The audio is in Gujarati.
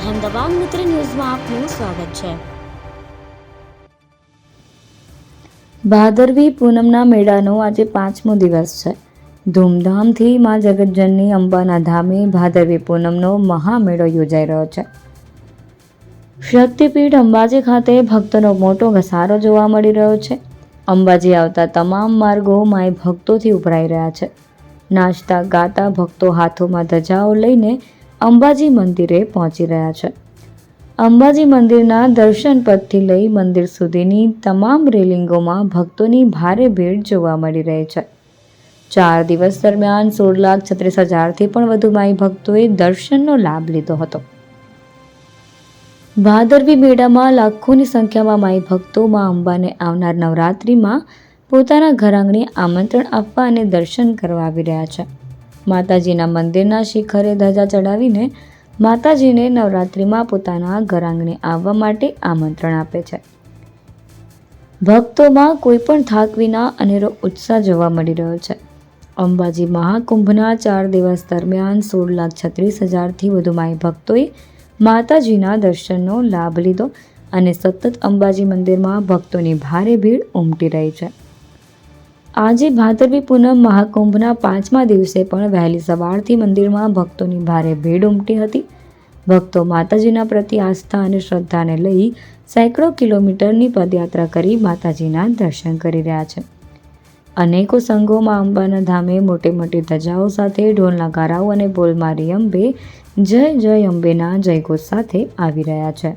અહેમદાબાદ મિત્ર ન્યૂઝમાં આપનું સ્વાગત છે. ભાદરવી પૂનમના મેળાનો આજે પાંચમો દિવસ છે. ધૂમધામથી મા જગતજનની અંબાના ધામે ભાદરવી પૂનમનો મહામેળો યોજાઈ રહ્યો છે. શક્તિપીઠ અંબાજી ખાતે ભક્તોનો મોટો ઘસારો જોવા મળી રહ્યો છે. અંબાજી આવતા તમામ માર્ગો માય ભક્તોથી ઉભરાઈ રહ્યા છે. નાચતા, ગાતા ભક્તો હાથોમાં ધજાઓ લઈને અંબાજી મંદિરે પહોંચી રહ્યા છે. અંબાજી મંદિરના દર્શન પથથી લઈ મંદિર સુધીની તમામ રેલિંગોમાં ભક્તોની ભારે ભીડ જોવા મળી રહી છે. ચાર દિવસ દરમિયાન સોળ લાખ છત્રીસ હજારથી પણ વધુ માઈ ભક્તોએ દર્શનનો લાભ લીધો હતો. ભાદરવી મેળામાં લાખોની સંખ્યામાં માઈ ભક્તો માં અંબાને આવનાર નવરાત્રિમાં પોતાના ઘર આંગણે આમંત્રણ આપવા અને દર્શન કરવા આવી રહ્યા છે. માતાજીના મંદિરના શિખરે ધજા ચડાવીને માતાજીને નવરાત્રિમાં પોતાના ઘરાંગણે આવવા માટે આમંત્રણ આપે છે. ભક્તોમાં કોઈ પણ થાક વિના અનેરો ઉત્સાહ જોવા મળી રહ્યો છે. અંબાજી મહાકુંભના ચાર દિવસ દરમિયાન સોળ લાખ છત્રીસ હજારથી વધુ માય ભક્તોએ માતાજીના દર્શનનો લાભ લીધો અને સતત અંબાજી મંદિરમાં ભક્તોની ભારે ભીડ ઉમટી રહી છે. આજે ભાદરવી પૂનમ મહાકુંભના પાંચમા દિવસે પણ વહેલી સવારથી મંદિરમાં ભક્તોની ભારે ભીડ ઉમટી હતી. ભક્તો માતાજીના પ્રતિ આસ્થા અને શ્રદ્ધાને લઈ સેંકડો કિલોમીટરની પદયાત્રા કરી માતાજીના દર્શન કરી રહ્યા છે. અનેકો સંઘોમાં અંબાના ધામે મોટી મોટી ધજાઓ સાથે ઢોલના ગારાઓ અને બોલમારી અંબે જય જય અંબેના જયઘોષ સાથે આવી રહ્યા છે.